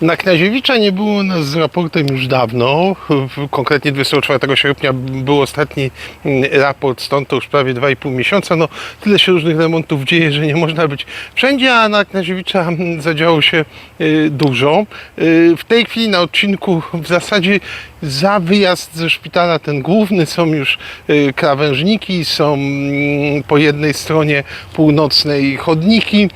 Na Knaziewicza nie było nas z raportem już dawno. Konkretnie 24 sierpnia był ostatni mm, raport, stąd to już prawie 2,5 miesiąca. No, tyle się różnych remontów dzieje, że nie można być wszędzie, a na Knaziewicza mm, zadziało się y, dużo. Y, W tej chwili na odcinku w zasadzie za wyjazd ze szpitala ten główny są już y, krawężniki, są mm, po jednej stronie północnej chodniki.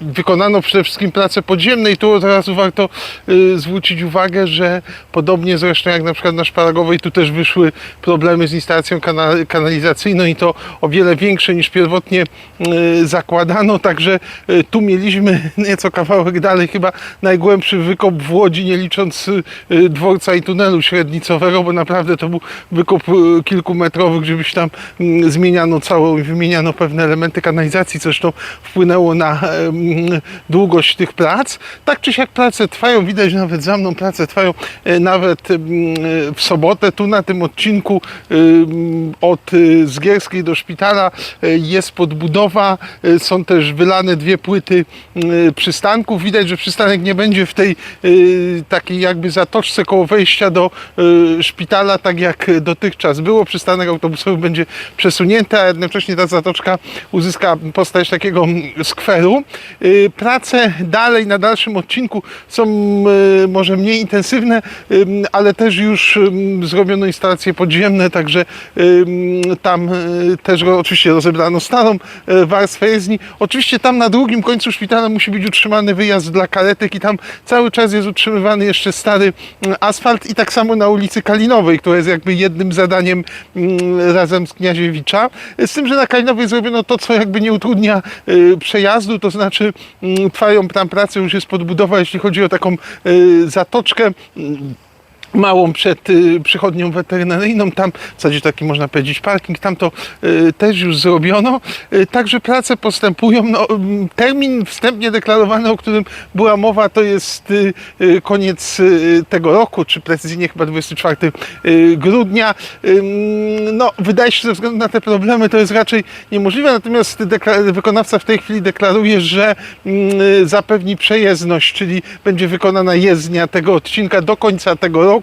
Wykonano przede wszystkim pracę podziemne i tu od razu warto y, zwrócić uwagę, że podobnie zresztą jak na przykład na Szparagowej, tu też wyszły problemy z instalacją kana kanalizacyjną i to o wiele większe niż pierwotnie y, zakładano, także y, tu mieliśmy nieco kawałek dalej chyba najgłębszy wykop w Łodzi, nie licząc y, y, dworca i tunelu średnicowego, bo naprawdę to był wykop y, kilkumetrowy, gdzie byś tam mm, zmieniano całą i wymieniano pewne elementy kanalizacji, zresztą wpłynęło na em, długość tych prac. Tak czy siak prace trwają, widać nawet za mną prace trwają e, nawet em, e, w sobotę. Tu na tym odcinku od e, Zgierskiej do szpitala e, jest podbudowa, e, są też wylane dwie płyty e, przystanków. Widać, że przystanek nie będzie w tej e, takiej jakby zatoczce koło wejścia do e, szpitala, tak jak dotychczas było. Przystanek autobusowy będzie przesunięty, a jednocześnie ta zatoczka uzyska postać takiego skweru. Prace dalej na odcinku są y, może mniej intensywne, ale też już zrobiono instalacje podziemne, także tam y, też oczywiście rozebrano starą y, warstwę jezdni. Oczywiście tam na drugim końcu szpitala musi być utrzymany wyjazd dla karetek i tam cały czas jest utrzymywany jeszcze stary asfalt i tak samo na ulicy Kalinowej, która jest jakby jednym zadaniem razem z Kniaziewicza. Z tym, że na Kalinowej zrobiono to, co jakby nie utrudnia przejazdu, to znaczy trwają tam prace, już jest podbudowa, jeśli chodzi o taką y, zatoczkę. Małą przed y, przychodnią weterynaryjną, tam w zasadzie taki można powiedzieć parking, tam to y, też już zrobiono. Y, także prace postępują. No, mm, termin wstępnie deklarowany, o którym była mowa, to jest y, y, koniec y, tego roku, czy precyzyjnie chyba 24 y, grudnia. Ym, No, wydaje się, że ze względu na te problemy to jest raczej niemożliwe, natomiast wykonawca w tej chwili deklaruje, że mm, y, zapewni przejezdność, czyli będzie wykonana jezdnia tego odcinka do końca tego roku.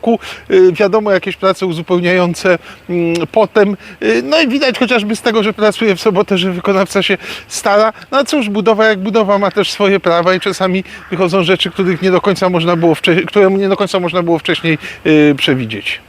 Y, Wiadomo, jakieś prace uzupełniające mm, potem. Y, No i widać chociażby z tego, że pracuje w sobotę, że wykonawca się stara. No cóż, budowa jak budowa ma też swoje prawa i czasami wychodzą rzeczy, których nie do końca można było które nie do końca można było wcześniej y, przewidzieć.